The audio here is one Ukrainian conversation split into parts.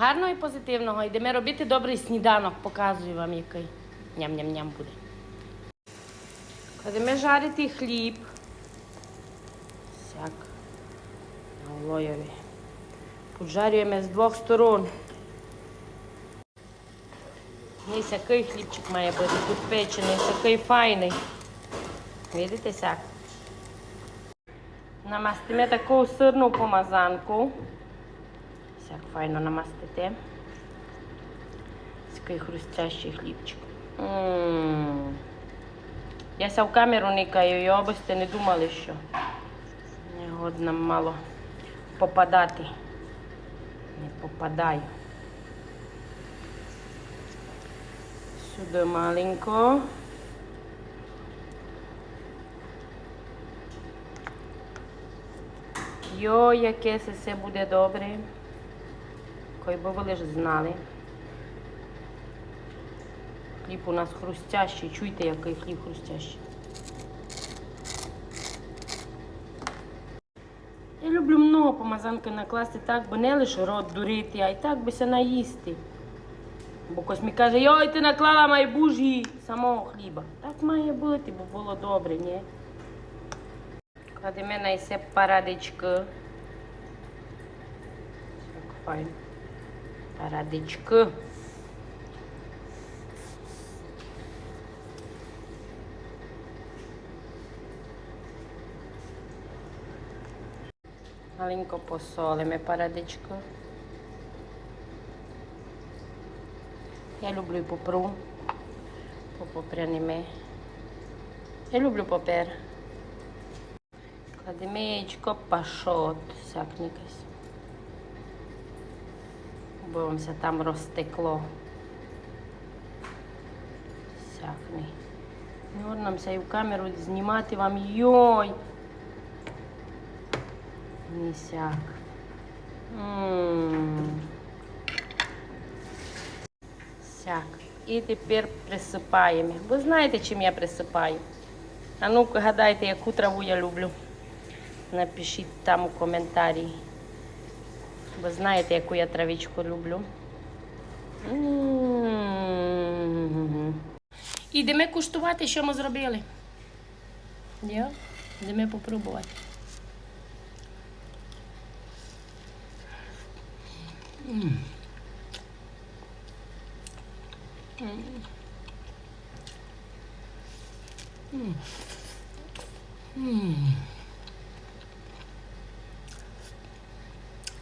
Гарного і позитивного. Йдемо робити добрий сніданок, показую вам який. Ням-ням-ням буде. Кладемо жарити хліб. Сяк. На олоєві. Поджарюємо з двох сторон. Ось який хлібчик має бути тут печений, такий файний. Видите сяк? Намастимо таку сирну помазанку. Сяк файно намастите. Такий хрустящий хлібчик. М. Я ся в камеру никаю, і оби не думали, що не годно мало попадати. Не попадаю. Сюди маленько. Йо, яке це все буде добре. Кой би ви лиш знали. Хліб у нас хрустящий. Чуйте, який хліб хрустящий. Я люблю много помазанки накласти так, бо не лише рот дурити, а й так би се наїсти. Бо мені каже, йой, ти наклала майбужі самого хліба. Так має бути, бо було добре, ні? Кладемо на ісе парадички. Так файно. Парадички. Маленько посолимо парадичку. Я люблю і попру. Попопряними. Я люблю попер. Кладемо яєчко пашот, всякникось. Бо вам се там розтекло. Всякний. Не можна нам ся і в камеру знімати вам. Йой! Не сяк. І тепер присипаємо. Ви знаєте, чим я присипаю? А ну гадайте, яку траву я люблю. Напишіть там у коментарі. Ви знаєте, яку я травичку люблю. М. Ідемо куштувати, що ми зробили. Я? Йдемо попробувати.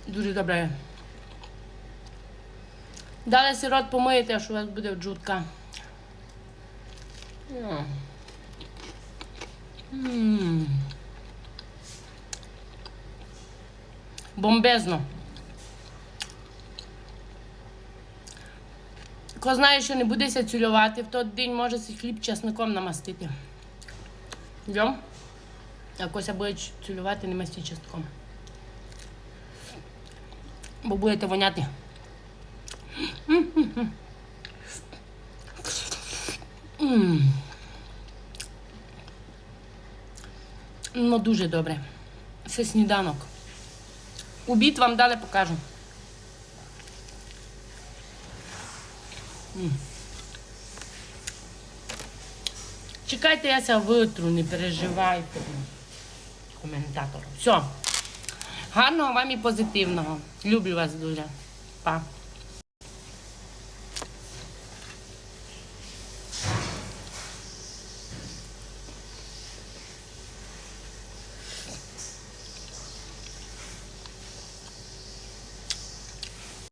Дуже добре. Далі сирот помиєте, аж у вас буде джутка. М. Бомбезно. Хто знає, що не будеся цілювати, в той день може цей хліб чесником намастити. Йдем? А Кося буде цілювати, не масти чесником. Бо будете воняти. Ну, дуже добре. Це сніданок. Обід вам далі покажу. Чекайте, я ся витру, не переживайте. Коментатор. Все. Гарного вам і позитивного. Люблю вас дуже. Па.